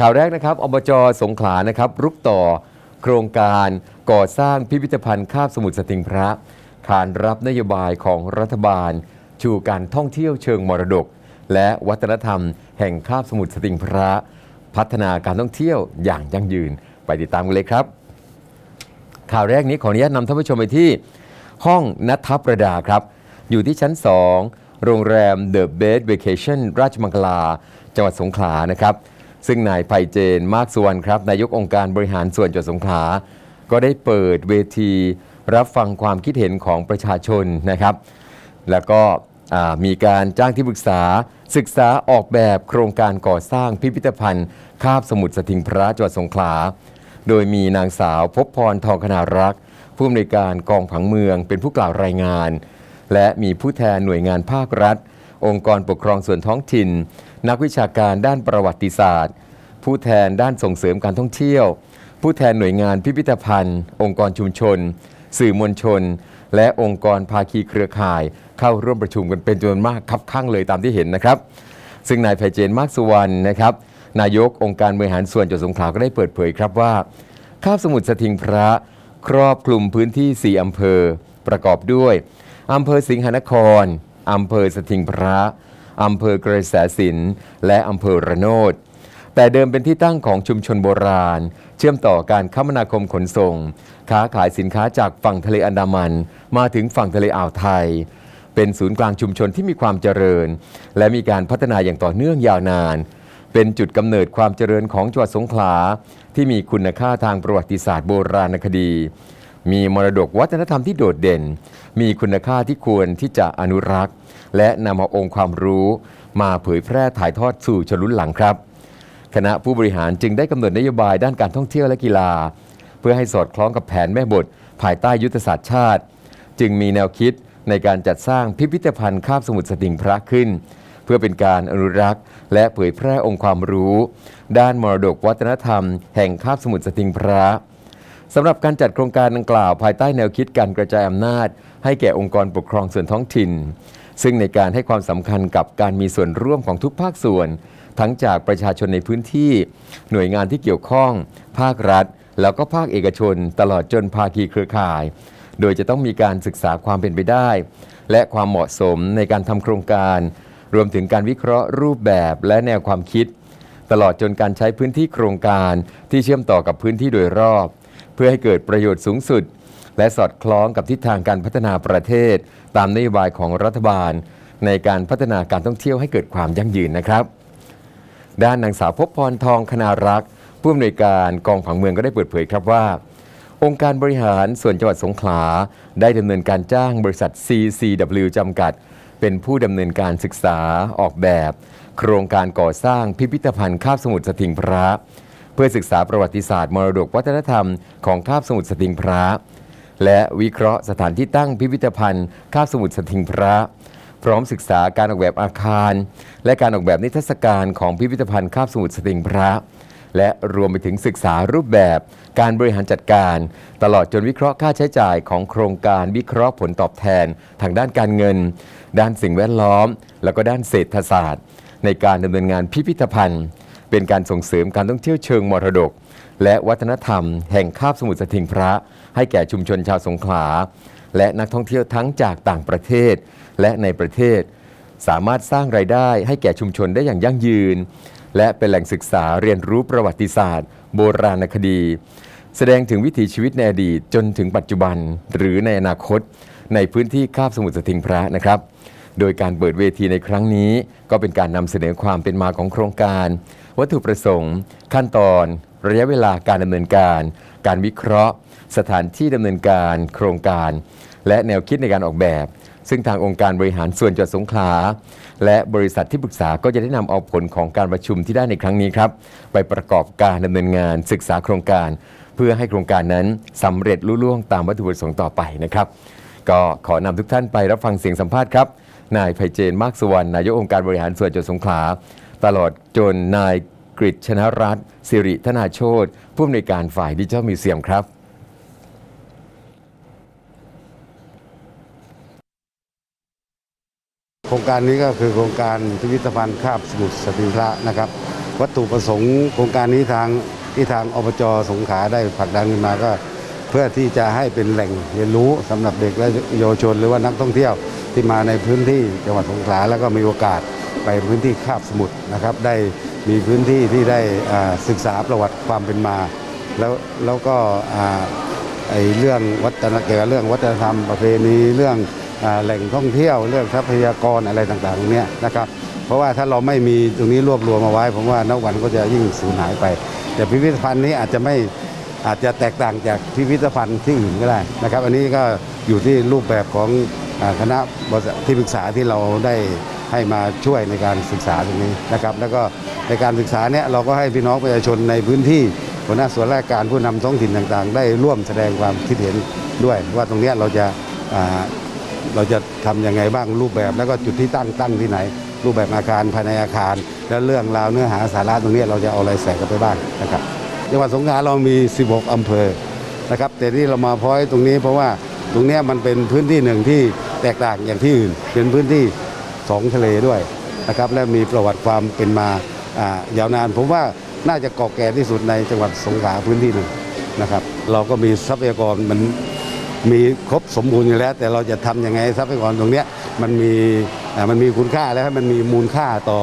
ข่าวแรกนะครับอบจสงขลานะครับรุกต่อโครงการก่อสร้างพิพิธภัณฑ์คาบสมุทรสติงพระขานรับนโยบายของรัฐบาล ชูการท่องเที่ยวเชิงมรดก และวัฒนธรรม แห่งคาบสมุทรสติงพระ พัฒนาการท่องเที่ยวอย่างยั่งยืน ไปติดตามกันเลยครับ ข่าวแรกนี้ขออนุญาตนำท่านผู้ชมไปที่ ห้องนัทประดาครับ อยู่ที่ชั้น 2 โรงแรม The Bed Vacation ราชมังคลา จังหวัดสงขลานะครับ ซึ่งนายไพเจนมากสุวรรณครับนายกองค์การบริหารส่วนจังหวัดสงขลาก็ได้เปิดเวทีรับฟังความคิดเห็นของประชาชนนะครับ แล้วก็มีการจ้างที่ปรึกษาศึกษาออกแบบโครงการก่อสร้างพิพิธภัณฑ์คาบสมุทรสถิงพระจังหวัดสงขลา โดยมีนางสาวพบพรทองคณารักษ์ผู้อำนวยการกองผังเมืองเป็นผู้กล่าวรายงาน และมีผู้แทนหน่วยงานภาครัฐ องค์กรปกครองส่วนท้องถิ่นนักวิชาการด้านประวัติศาสตร์ ผู้แทนด้านส่งเสริมการท่องเที่ยว ผู้แทนหน่วยงานพิพิธภัณฑ์ องค์กรชุมชน สื่อมวลชน และองค์กรภาคีเครือข่าย เข้าร่วมประชุมกันเป็นจำนวนมากคับข้างเลยตามที่เห็นนะครับ ซึ่งนายไพเจนมากสุวรรณนะครับนายกองค์การบริหารส่วนจังหวัดสงขลาก็ได้เปิดเผยครับว่าคาบสมุทรสถิงพระครอบคลุมพื้นที่ 4 อำเภอ ประกอบด้วย อำเภอสิงหนคร อำเภอสถิงพระ อำเภอกระแสสินและอำเภอระโนดแต่เดิมเป็นที่ตั้งของชุมชนโบราณ เชื่อมต่อการคมนาคมขนส่ง ค้าขายสินค้าจากฝั่งทะเลอันดามัน มาถึงฝั่งทะเลอ่าวไทย เป็นศูนย์กลางชุมชนที่มีความเจริญ และมีการพัฒนาอย่างต่อเนื่องยาวนาน เป็นจุดกำเนิดความเจริญของจังหวัดสงขลาที่มีคุณค่าทางประวัติศาสตร์โบราณคดี มีมรดกวัฒนธรรมที่โดดเด่น มีคุณค่าที่ควรที่จะอนุรักษ์ และนำเอาองค์ความรู้มาเผยแพร่ถ่ายทอดสู่ชนรุ่นหลังครับ คณะผู้บริหารจึงได้กำหนดนโยบายด้านการท่องเที่ยวและกีฬา เพื่อให้สอดคล้องกับแผนแม่บท ภายใต้ยุทธศาสตร์ชาติ จึงมีแนวคิดในการจัดสร้างพิพิธภัณฑ์คาบสมุทรสติงพระขึ้น เพื่อเป็นการอนุรักษ์ และเผยแพร่องค์ความรู้ ด้านมรดกวัฒนธรรม แห่งคาบสมุทรสติงพระ สำหรับการจัดโครงการดังกล่าว ภายใต้แนวคิดการกระจายอำนาจ ให้แก่องค์กรปกครองส่วนท้องถิ่น ซึ่งในการให้ความสำคัญกับการมีส่วนร่วมของทุกภาคส่วน ทั้งจากประชาชนในพื้นที่ หน่วยงานที่เกี่ยวข้อง ภาครัฐ แล้วก็ภาคเอกชน ตลอดจนภาคีเครือข่าย โดยจะต้องมีการศึกษาความเป็นไปได้ และความเหมาะสมในการทำโครงการ รวมถึงการวิเคราะห์รูปแบบและแนวความคิด ตลอดจนการใช้พื้นที่โครงการที่เชื่อมต่อกับพื้นที่โดยรอบ เพื่อให้เกิดประโยชน์สูงสุด และสอดคล้องกับทิศทางการพัฒนาประเทศ ตามนโยบายของรัฐบาล ในการพัฒนาการท่องเที่ยวให้เกิดความยั่งยืนนะครับ ด้านนางสาวพบพรทองคณารักษ์ผู้อำนวยการกองผังเมืองก็ได้เปิดเผยครับว่า องค์การบริหารส่วนจังหวัดสงขลาได้ดำเนินการจ้างบริษัท CCW จำกัด เป็นผู้ดำเนินการศึกษาออกแบบ โครงการก่อสร้างพิพิธภัณฑ์คาบสมุทรสถิงพระ เพื่อศึกษาประวัติศาสตร์มรดกวัฒนธรรมของคาบสมุทรสถิงพระ และวิเคราะห์สถานที่ตั้งพิพิธภัณฑ์คาบสมุทรสถิงพระ พร้อมศึกษาการออกแบบอาคาร และการออกแบบนิทรรศการของพิพิธภัณฑ์คาบสมุทรสติงพระ และรวมไปถึงศึกษารูปแบบ การบริหารจัดการ ตลอดจนวิเคราะห์ค่าใช้จ่ายของโครงการวิเคราะห์ผลตอบแทน ทางด้านการเงิน ด้านสิ่งแวดล้อม แล้วก็ด้านเศรษฐศาสตร์ ในการดำเนินงานพิพิธภัณฑ์ เป็นการส่งเสริมการท่องเที่ยวเชิงมรดก และวัฒนธรรม แห่งคาบสมุทรสถิงพระ ให้แก่ชุมชนชาวสงขลา และนักท่องเที่ยวทั้งจากต่างประเทศ และในประเทศ สามารถสร้างรายได้ให้แก่ชุมชนได้อย่างยั่งยืน และเป็นแหล่งศึกษาเรียนรู้ประวัติศาสตร์ โบราณคดี แสดงถึงวิถีชีวิตในอดีตจนถึงปัจจุบัน หรือในอนาคต ในพื้นที่คาบสมุทรสถิงพระนะครับโดยการเปิดเวทีในครั้งนี้ ก็เป็นการนำเสนอความเป็นมาของโครงการ วัตถุประสงค์ ขั้นตอน ระยะเวลาการดำเนินการ การวิเคราะห์ สถานที่ดำเนินการ โครงการ และแนวคิดในการออกแบบ ซึ่งทางองค์การบริหารส่วนจังหวัดสงขลาและบริษัทที่ปรึกษาก็จะได้นำเอาผลของการประชุมที่ได้ในครั้งนี้ครับ ไปประกอบการดำเนินงานศึกษาโครงการ เพื่อให้โครงการนั้นสำเร็จลุล่วงตามวัตถุประสงค์ต่อไปนะครับก็ขอนำทุกท่านไปรับฟังเสียงสัมภาษณ์ครับ นายไพเจนมากสุวรรณนายกองค์การบริหารส่วนจังหวัดสงขลา ตลอดจนนายกฤษชนรัตน์สิริธนาโชตผู้อำนวยการฝ่ายดิจิทัลมิวเซียมครับโครงการนี้ก็คือโครงการพิพิธภัณฑ์คาบสมุทรสติพระนะครับ วัตถุประสงค์โครงการนี้ทางที่ทางอบจสงขลาได้ผลักดันขึ้นมาก็ พื่อที่จะให้เป็นแหล่งเรียนรู้สำหรับเด็กและเยาวชน หรือว่านักท่องเที่ยวที่มาในพื้นที่จังหวัดสงขลาแล้วก็มีโอกาสไปพื้นที่คาบสมุทรนะครับ ได้มีพื้นที่ที่ได้ศึกษาประวัติความเป็นมา แล้วแล้วก็ไอเรื่องวัฒนเกี่ยวกับเรื่องวัฒนธรรมประเพณีเรื่องอแหล่งท่องเที่ยวเรื่องทรัพยากรอะไรต่างๆตรงเนี้ยนะครับเพราะว่าถ้าเราไม่มีตรงนี้รวบรวมมาไว้ผมว่านักวันก็จะยิ่งสูญหายไป แต่พิพิธภัณฑ์นี้อาจจะไม่ อาจจะแตกต่างจากพิพิธภัณฑ์ที่อื่นก็ได้นะครับ อันนี้ก็อยู่ที่รูปแบบของคณะที่ปรึกษาที่เราได้ให้มาช่วยในการศึกษาตรงนี้นะครับ แล้วก็ในการศึกษาเนี่ยเราก็ให้พี่น้องประชาชนในพื้นที่หัวหน้าส่วนราชการผู้นำท้องถิ่นต่างๆ ได้ร่วมแสดงความคิดเห็นด้วย ว่าตรงเนี้ยเราจะาเราจะทำยังไงบ้างรูปแบบ แล้วก็จุดที่ตั้งตั้งที่ไหน รูปแบบอาคารภายในอาคาร แล้วเรื่องราวเนื้อหาสาระตรงนี้เราจะเอาอะไรใส่กันไปบ้างนะครับ จังหวัดสงขลาเรามี 16 อำเภอนะครับแต่ที่เรามาพ้อยตรงนี้เพราะว่าตรงนี้มันเป็นพื้นที่หนึ่งที่แตกต่างอย่างที่อื่น เป็นพื้นที่สองทะเลด้วยนะครับและมีประวัติความเป็นมายาวนาน ผมว่าน่าจะเกาะแก่ที่สุดในจังหวัดสงขลาพื้นที่หนึ่งนะครับเราก็มีทรัพยากรมันมีครบสมบูรณ์อยู่แล้ว แต่เราจะทำยังไงทรัพยากรตรงนี้มันมีมันมีคุณค่าแล้วให้มันมีมูลค่าต่อ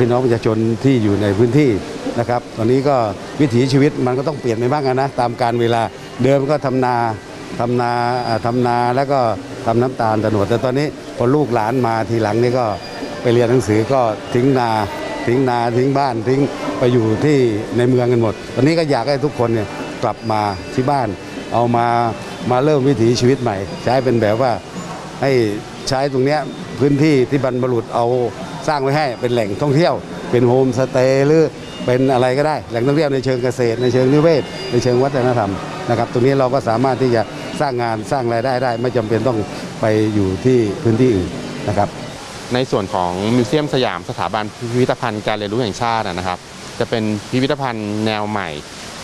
พี่น้องประชาชนที่อยู่ในพื้นที่นะครับ ตอนนี้ก็วิถีชีวิตมันก็ต้องเปลี่ยนไปบ้างนะตามการเวลาเดิมก็ทำนาทำนาอ่าทำนาแล้วก็ทำน้ำตาลตะโนดแต่ตอนนี้พอลูกหลานมาทีหลังนี่ก็ไปเรียนหนังสือก็ทิ้งนาทิ้งนาทิ้งบ้านทิ้งไปอยู่ที่ในเมืองกันหมด ตอนนี้ก็อยากให้ทุกคนเนี่ยกลับมาที่บ้าน เอามามาเริ่มวิถีชีวิตใหม่ ใช้เป็นแบบว่าให้ใช้ตรงเนี้ยพื้นที่ที่บรรพบุรุษเอา สร้างไว้ให้เป็นแหล่งท่องเที่ยว เป็นโฮมสเตย์หรือเป็นอะไรก็ได้แหล่งท่องเที่ยวในเชิงเกษตรในเชิงนิเวศ ในเชิงวัฒนธรรมนะครับตรงนี้เราก็สามารถที่จะสร้างงานสร้างรายได้ได้ ไม่จำเป็นต้องไปอยู่ที่พื้นที่อื่นนะครับ ในส่วนของมิวเซียมสยามสถาบันพิพิธภัณฑ์การเรียนรู้แห่งชาตินะครับ จะเป็นพิพิธภัณฑ์แนวใหม่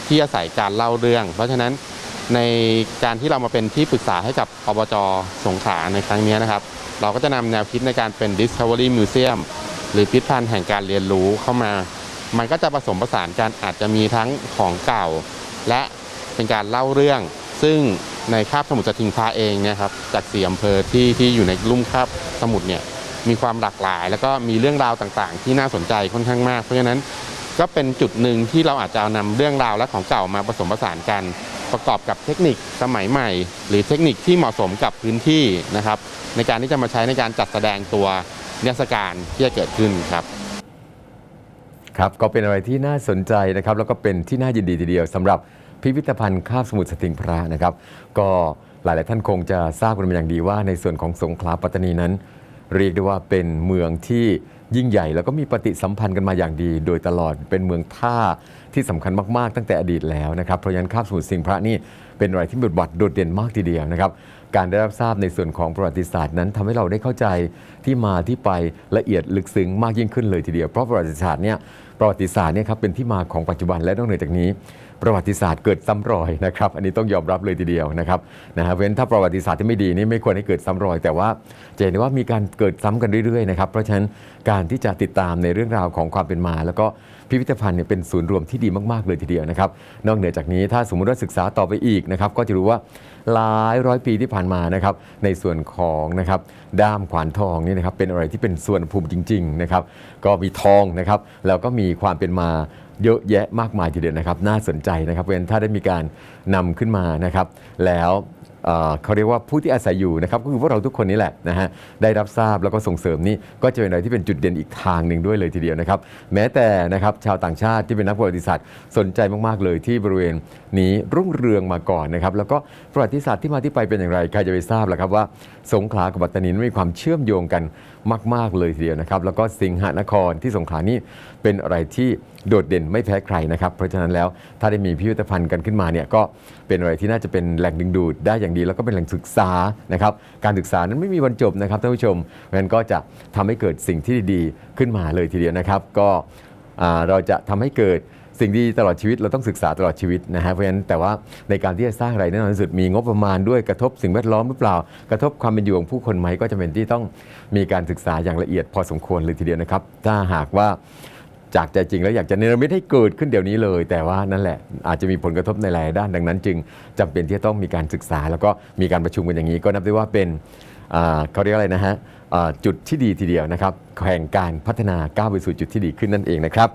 ที่อาศัยการเล่าเรื่อง เพราะฉะนั้นในการที่เรามาเป็นที่ปรึกษาให้กับอบจสงขลาในครั้งนี้นะครับ เราก็จะนำแนวคิดในการเป็น Discovery Museum หรือพิพิธภัณฑ์แห่งการเรียนรู้เข้ามา มันก็จะผสมผสานกันอาจจะมีทั้งของเก่า และเป็นการเล่าเรื่อง ซึ่งในคาบสมุทรสทิงพระเองเนี่ยครับจากสี่อำเภอที่ที่อยู่ในลุ่มคาบสมุทรเนี่ยมีความหลากหลาย แล้วก็มีเรื่องราวต่างๆ ที่น่าสนใจค่อนข้างมาก เพราะฉะนั้นก็เป็นจุดหนึ่งที่เราอาจจะเอานำเรื่องราวและของเก่ามาผสมผสานกัน ประกอบกับเทคนิคสมัยใหม่ หรือเทคนิคที่เหมาะสมกับพื้นที่นะครับ ในการที่จะมาใช้ในการจัดแสดงตัวนิทรรศการที่จะเกิดขึ้นครับครับก็เป็นอะไรที่น่าสนใจนะครับ แล้วก็เป็นที่น่ายินดีทีเดียวสำหรับพิพิธภัณฑ์คาบสมุทรสติงพระนะครับ ก็หลาย ๆ ท่านคงจะทราบกันเป็นอย่างดีว่าในส่วนของสงขลาปัตตานีนั้น เรียกได้ว่าเป็นเมืองที่ ยิ่งใหญ่แล้วก็มีปฏิสัมพันธ์กันมาอย่างดี โดยตลอดเป็นเมืองท่าที่สำคัญมากๆ ตั้งแต่อดีตแล้วนะครับเพราะฉะนั้นคาบสมุทรสิงห์พระนี่เป็นอะไรที่บทบาทโดดเด่นมากทีเดียวนะครับการได้รับทราบในส่วนของประวัติศาสตร์นั้นทำให้เราได้เข้าใจที่มาที่ไปละเอียดลึกซึ้งมากยิ่งขึ้นเลยทีเดียวเพราะประวัติศาสตร์เนี่ยประวัติศาสตร์เนี่ยครับเป็นที่มาของปัจจุบันและนอกเหนือจากนี้ ประวัติศาสตร์เกิดซ้ำรอยนะครับ อันนี้ต้องยอมรับเลยทีเดียวนะครับนะฮะเว้นถ้าประวัติศาสตร์ที่ไม่ดีนี่ไม่ควรให้เกิดซ้ำรอย แต่ว่าจะเห็นว่ามีการเกิดซ้ำกันเรื่อยๆนะครับเพราะฉะนั้นการที่จะติดตามในเรื่องราวของความเป็นมา แล้วก็พิพิธภัณฑ์เนี่ยเป็นศูนย์รวมที่ดีมากๆเลยทีเดียวนะครับนอกเหนือจากนี้ถ้าสมมุติว่าศึกษาต่อไปอีกนะครับก็จะรู้ว่าหลายร้อยปีที่ผ่านมานะครับในส่วนของนะครับด้ามขวานทองนี่นะครับเป็นอะไรที่เป็นส่วนภูมิจริงๆนะครับก็มีทองนะครับแล้วก็มีความเป็นมา เยอะแยะมากมายทีเดียวนะครับ น่าสนใจนะครับเพราะฉะนั้นถ้าได้มีการนำขึ้นมานะครับ แล้วเอ่อเขาเรียกว่าผู้ที่อาศัยอยู่นะครับก็คือพวกเราทุกคนนี่แหละนะฮะได้รับทราบแล้วก็ส่งเสริมนี่ก็จะเป็นอะไรที่เป็นจุดเด่นอีกทางหนึ่งด้วยเลยทีเดียวนะครับ แม้แต่นะครับชาวต่างชาติที่เป็นนักประวัติศาสตร์สนใจมากๆเลยที่บริเวณนี้รุ่งเรืองมาก่อนนะครับแล้วก็ประวัติศาสตร์ที่มาที่ไปเป็นอย่างไรใครจะไปทราบล่ะครับว่า สงขลากับปัตตานีนั้นมีความเชื่อมโยงกันมาก ๆเลยทีเดียวนะครับแล้วก็สิงหนครที่สงขลานี่เป็นอะไรที่โดดเด่นไม่แพ้ใครนะครับ เพราะฉะนั้นแล้วถ้าได้มีพิพิธภัณฑ์กันขึ้นมาเนี่ยก็เป็นอะไรที่น่าจะเป็นแหล่งดึงดูดได้อย่างดีแล้วก็เป็นแหล่งศึกษานะครับการศึกษานั้นไม่มีวันจบนะครับท่านผู้ชมเพราะฉะนั้นก็จะทำให้เกิดสิ่งที่ดีๆขึ้นมาเลยทีเดียวนะครับ ก็เราจะทำให้เกิดสิ่งดีตลอดชีวิตเราต้องศึกษาตลอดชีวิตนะฮะเพราะฉะนั้นแต่ว่าในการที่จะสร้างอะไรแน่นอนที่สุดมีงบประมาณด้วยกระทบสิ่งแวดล้อมหรือเปล่า กระทบความเป็นอยู่ของผู้คนไหมก็จะเป็นที่ต้องมีการศึกษาอย่างละเอียดพอสมควรเลยทีเดียวนะครับ ถ้าหากว่า จากใจจริงแล้วอยากจะเนรมิตให้เกิดขึ้นเดี๋ยวนี้เลย แต่ว่านั่นแหละอาจจะมีผลกระทบในหลายด้านดังนั้น จึงจำเป็นที่จะต้องมีการศึกษา แล้วก็มีการประชุมกันอย่างนี้ ก็นับได้ว่าเป็นเขาเรียกอะไรนะฮะจุดที่ดีทีเดียวนะครับแห่งการพัฒนาก้าวไปสู่จุดที่ดีขึ้นนั่นเองนะครับ